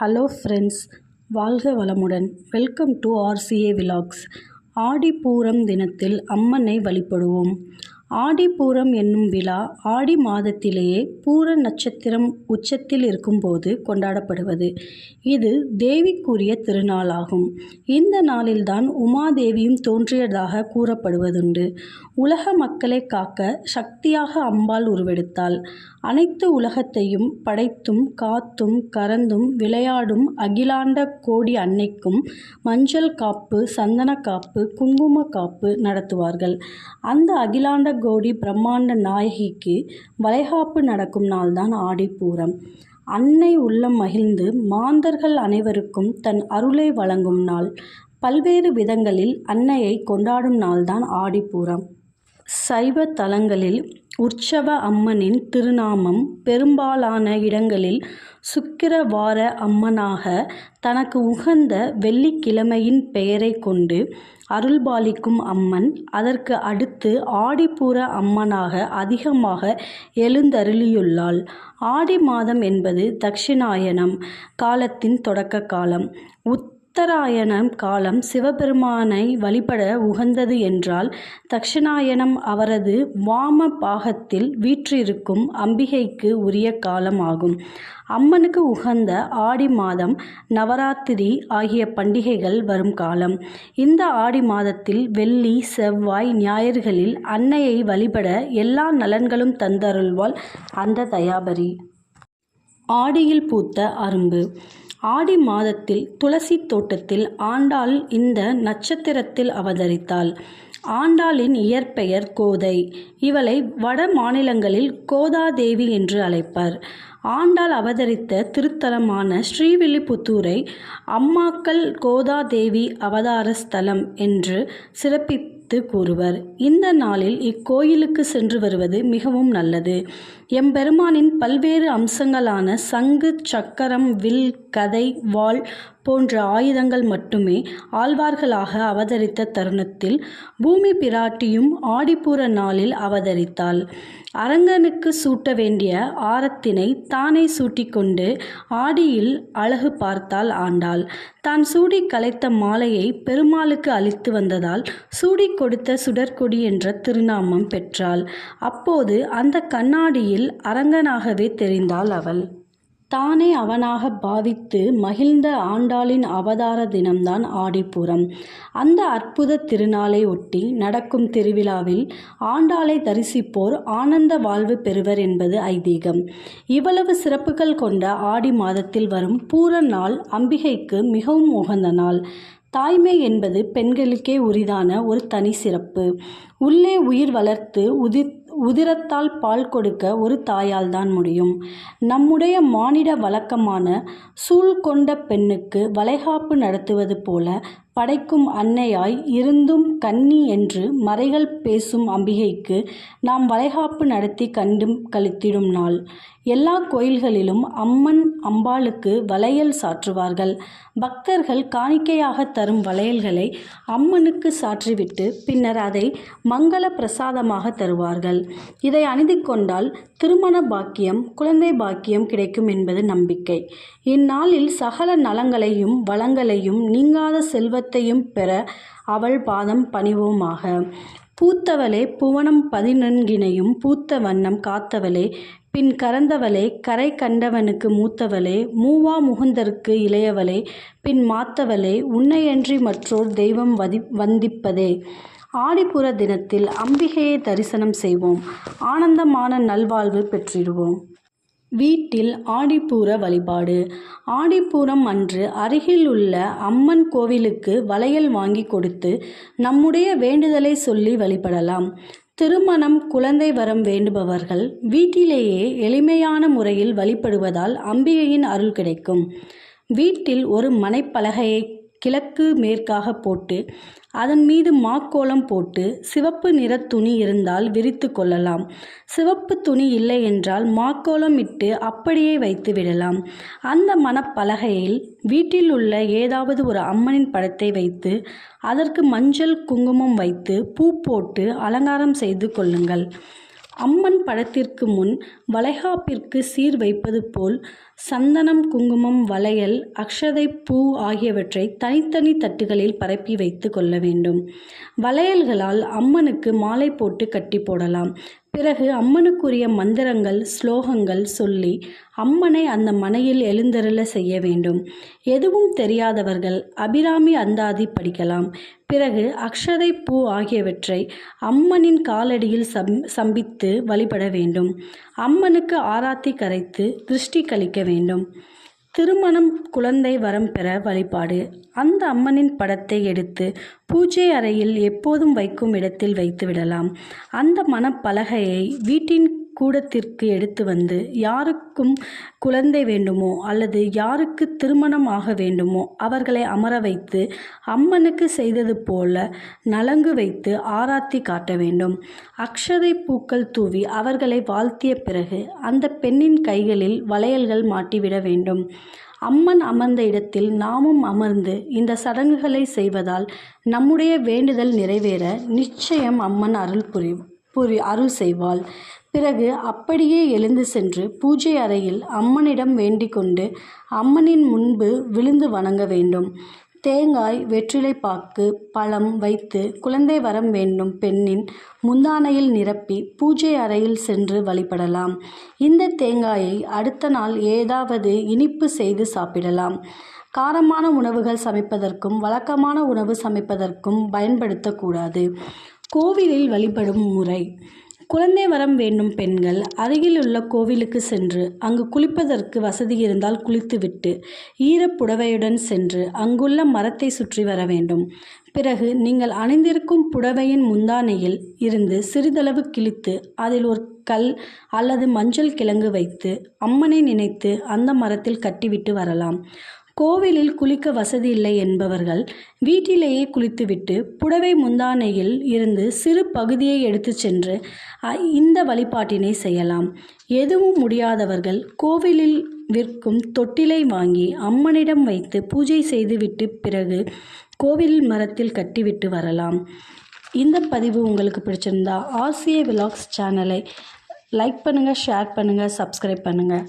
Hello friends வாழ்க வளமுடன். Welcome to RCA vlogs. Aadipooram தினத்தில் அம்மனை வழிபடுவோம். ஆடிப்பூரம் என்னும் விழா ஆடி மாதத்திலேயே பூர நட்சத்திரம் உச்சத்தில் இருக்கும்போது கொண்டாடப்படுவது. இது தேவிக்குரிய திருநாளாகும். இந்த நாளில்தான் உமாதேவியும் தோன்றியதாக கூறப்படுவதுண்டு. உலக மக்களை காக்க சக்தியாக அம்பாள் உருவெடுத்தாள். அனைத்து உலகத்தையும் படைத்தும் காத்தும் கறந்தும் விளையாடும் அகிலாண்ட கோடி அன்னைக்கும் மஞ்சள் காப்பு சந்தன காப்பு குங்கும காப்பு நடத்துவார்கள். அந்த அகிலாண்ட கோடி பிரம்மாண்ட நாயகிக்கு வளைகாப்பு நடக்கும் நாள்தான் ஆடிப்பூரம். அன்னை உள்ளம் மகிழ்ந்து மாந்தர்கள் அனைவருக்கும் தன் அருளை வழங்கும் நாள். பல்வேறு விதங்களில் அன்னையை கொண்டாடும் நாள்தான் ஆடிப்பூரம். சைவ தலங்களில் உற்சவ அம்மனின் திருநாமம் பெரும்பாலான இடங்களில் சுக்கிரவார அம்மனாக தனக்கு உகந்த வெள்ளிக்கிழமையின் பெயரை கொண்டு அருள்பாலிக்கும் அம்மன் அதற்கு அடுத்து ஆடிப்பூர அம்மனாக அதிகமாக எழுந்தருளியுள்ளாள். ஆடி மாதம் என்பது தட்சிணாயனம் காலத்தின் தொடக்க காலம் உத் உத்தராயணம் காலம் சிவபெருமானை வழிபட உகந்தது என்றால் தக்ஷணாயணம் அவரது வாம பாகத்தில் வீற்றிருக்கும் அம்பிகைக்கு உரிய காலம் ஆகும். அம்மனுக்கு உகந்த ஆடி மாதம் நவராத்திரி ஆகிய பண்டிகைகள் வரும் காலம். இந்த ஆடி மாதத்தில் வெள்ளி செவ்வாய் ஞாயிறுகளில் அன்னையை வழிபட எல்லா நலன்களும் தந்தருள்வாள் அந்த தயாபரி. ஆடியில் பூத்த அரும்பு. ஆடி மாதத்தில் துளசி தோட்டத்தில் ஆண்டாள் இந்த நட்சத்திரத்தில் அவதரித்தாள். ஆண்டாளின் இயற்பெயர் கோதை. இவளை வட மாநிலங்களில் கோதாதேவி என்று அழைப்பர். ஆண்டாள் அவதரித்த திருத்தலமான ஸ்ரீவில்லிபுத்தூரை அம்மாக்கள் கோதாதேவி அவதார ஸ்தலம் என்று குறித்து கூறுவர். இந்த நாளில் இக்கோயிலுக்கு சென்று வருவது மிகவும் நல்லது. எம்பெருமானின் பல்வேறு அம்சங்களான சங்கு சக்கரம் வில் கதை வாள் போன்ற ஆயுதங்கள் மட்டுமே ஆழ்வார்களாக அவதரித்த தருணத்தில் பூமி பிராட்டியும் ஆடிப்பூர நாளில் அவதரித்தாள். அரங்கனுக்கு சூட்ட வேண்டிய ஆரத்தினை தானே சூட்டிக்கொண்டு ஆடியில் அழகு பார்த்தால் ஆண்டாள். தான் சூடி கலைத்த மாலையை பெருமாளுக்கு அளித்து வந்ததால் சூடி கொடுத்த சுடற்கொடி என்ற திருநாமம் பெற்றாள். அப்போது அந்த கண்ணாடியில் அரங்கனாகவே தெரிந்தாள் அவள். தானே அவனாக பாவித்து மகிழ்ந்த ஆண்டாளின் அவதார தினம்தான் ஆடிப்பூரம். அந்த அற்புத திருநாளை ஒட்டி நடக்கும் திருவிழாவில் ஆண்டாளை தரிசிப்போர் ஆனந்த வாழ்வு பெறுவர் என்பது ஐதீகம். இவ்வளவு சிறப்புகள் கொண்ட ஆடி மாதத்தில் வரும் பூர நாள் அம்பிகைக்கு மிகவும் உகந்த நாள். தாய்மை என்பது பெண்களுக்கே உரிதான ஒரு தனி சிறப்பு. உள்ளே உயிர் வளர்த்து உதிர் உதிரத்தால் பால் கொடுக்க ஒரு தாயால் தான் முடியும். நம்முடைய மானிட வழக்கமான சூழ் கொண்ட பெண்ணுக்கு வளைகாப்பு நடத்துவது போல படைக்கும் அன்னையாய் இருந்தும் கன்னி என்று மறைகள் பேசும் அம்பிகைக்கு நாம் வளைகாப்பு நடத்தி கண்டும் கழித்திடும் நாள். எல்லா கோயில்களிலும் அம்மன் அம்பாளுக்கு வளையல் சாற்றுவார்கள். பக்தர்கள் காணிக்கையாக தரும் வளையல்களை அம்மனுக்கு சாற்றிவிட்டு பின்னர் அதை மங்கள பிரசாதமாக தருவார்கள். இதை அணிந்து கொண்டால் திருமண பாக்கியம் குழந்தை பாக்கியம் கிடைக்கும் என்பது நம்பிக்கை. இந்நாளில் சகல நலங்களையும் வளங்களையும் நீங்காத செல்வத்தையும் பெற அவள் பாதம் பணிவோமாக. பூத்தவளே புவனம் பதினன்கினையும் பூத்த வண்ணம் காத்தவளே பின் கறந்தவளே கரை கண்டவனுக்கு மூத்தவளே மூவா முகுந்தருக்கு இளையவளே பின் மாத்தவளே உன்னையன்றி மற்றோர் தெய்வம் வதி வந்திப்பதே. ஆடிப்புற தினத்தில் அம்பிகையை தரிசனம் செய்வோம். ஆனந்தமான நல்வாழ்வு பெற்றிடுவோம். வீட்டில் ஆடிப்பூர வழிபாடு. ஆடிப்பூரம் அன்று அருகில் உள்ள அம்மன் கோவிலுக்கு வளையல் வாங்கி கொடுத்து நம்முடைய வேண்டுதலை சொல்லி வழிபடலாம். திருமணம் குழந்தை வரம் வேண்டுபவர்கள் வீட்டிலேயே எளிமையான முறையில் வழிபடுவதால் அம்பிகையின் அருள் கிடைக்கும். வீட்டில் ஒரு மனைப்பலகையை கிழக்கு மேற்காக போட்டு அதன் மீது மாக்கோலம் போட்டு சிவப்பு நிற துணி இருந்தால் விரித்து கொள்ளலாம். சிவப்பு துணி இல்லை என்றால் மாக்கோலம் இட்டு அப்படியே வைத்து விடலாம். அந்த மணப்பலகையில் வீட்டில் உள்ள ஏதாவது ஒரு அம்மனின் படத்தை வைத்து அதற்கு மஞ்சள் குங்குமம் வைத்து பூ போட்டு அலங்காரம் செய்து கொள்ளுங்கள். அம்மன் படத்திற்கு முன் வளைகாப்பிற்கு சீர் வைப்பது போல் சந்தனம் குங்குமம் வளையல் அக்ஷதை பூ ஆகியவற்றை தனித்தனி தட்டுகளில் பரப்பி வைத்து கொள்ள வேண்டும். வளையல்களால் அம்மனுக்கு மாலை போட்டு கட்டி போடலாம். பிறகு அம்மனுக்குரிய மந்திரங்கள் ஸ்லோகங்கள் சொல்லி அம்மனை அந்த மனையில் எழுந்தருள செய்ய வேண்டும். எதுவும் தெரியாதவர்கள் அபிராமி அந்தாதி படிக்கலாம். பிறகு அக்ஷதை பூ ஆகியவற்றை அம்மனின் காலடியில் சம் சம்பித்து வழிபட வேண்டும். அம்மனுக்கு ஆராத்தி கரைத்து திருஷ்டி கழிக்க வேண்டும். திருமணம் குழந்தை வரம் பெற வழிபாடு. அந்த அம்மனின் படத்தை எடுத்து பூஜை அறையில் எப்போதும் வைக்கும் இடத்தில் வைத்து விடலாம். அந்த மணப்பலகையை வீட்டின் கூடத்திற்கு எடுத்து வந்து யாருக்கும் குழந்தை வேண்டுமோ அல்லது யாருக்கு திருமணம் ஆக வேண்டுமோ அவர்களை அமர வைத்து அம்மனுக்கு செய்தது போல நலங்கு வைத்து ஆராத்தி காட்ட வேண்டும். அக்ஷதை பூக்கள் தூவி அவர்களை வாழ்த்திய பிறகு அந்த பெண்ணின் கைகளில் வளையல்கள் மாட்டிவிட வேண்டும். அம்மன் அமர்ந்த இடத்தில் நாமும் அமர்ந்து இந்த சடங்குகளை செய்வதால் நம்முடைய வேண்டுதல் நிறைவேற நிச்சயம் அம்மன் அருள் புரி புரி அருள் செய்வாள். பிறகு அப்படியே எழுந்து சென்று பூஜை அறையில் அம்மனிடம் வேண்டிக் கொண்டு அம்மனின் முன்பு விழுந்து வணங்க வேண்டும். தேங்காய் வெற்றிலை பாக்கு பழம் வைத்து குழந்தை வரம் வேண்டும் பெண்ணின் முந்தானையில் நிரப்பி பூஜை அறையில் சென்று வழிபடலாம். இந்த தேங்காயை அடுத்த நாள் ஏதாவது இனிப்பு செய்து சாப்பிடலாம். காரமான உணவுகள் சமைப்பதற்கும் வழக்கமான உணவு சமைப்பதற்கும் பயன்படுத்தக்கூடாது. கோவிலில் வழிபடும் முறை. குழந்தை வரம் வேண்டும் பெண்கள் அருகிலுள்ள கோவிலுக்கு சென்று அங்கு குளிப்பதற்கு வசதி இருந்தால் குளித்துவிட்டு ஈரப்புடவையுடன் சென்று அங்குள்ள மரத்தை சுற்றி வர வேண்டும். பிறகு நீங்கள் அணிந்திருக்கும் புடவையின் முந்தானையில் இருந்து சிறிதளவு கிழித்து அதில் ஒரு கல் அல்லது மஞ்சள் கிழங்கு வைத்து அம்மனை நினைத்து அந்த மரத்தில் கட்டிவிட்டு வரலாம். கோவிலில் குளிக்க வசதி இல்லை என்பவர்கள் வீட்டிலேயே குளித்துவிட்டு புடவை முந்தானையில் இருந்து சிறு பகுதியை எடுத்து சென்று இந்த வழிபாட்டினை செய்யலாம். எதுவும் முடியாதவர்கள் கோவிலில் விற்கும் தொட்டிலை வாங்கி அம்மனிடம் வைத்து பூஜை செய்துவிட்டு பிறகு கோவில் மரத்தில் கட்டிவிட்டு வரலாம். இந்த பதிவு உங்களுக்கு பிடிச்சிருந்தா ஆசிய விலாக்ஸ் சேனலை லைக் பண்ணுங்கள் ஷேர் பண்ணுங்கள் சப்ஸ்கிரைப் பண்ணுங்கள்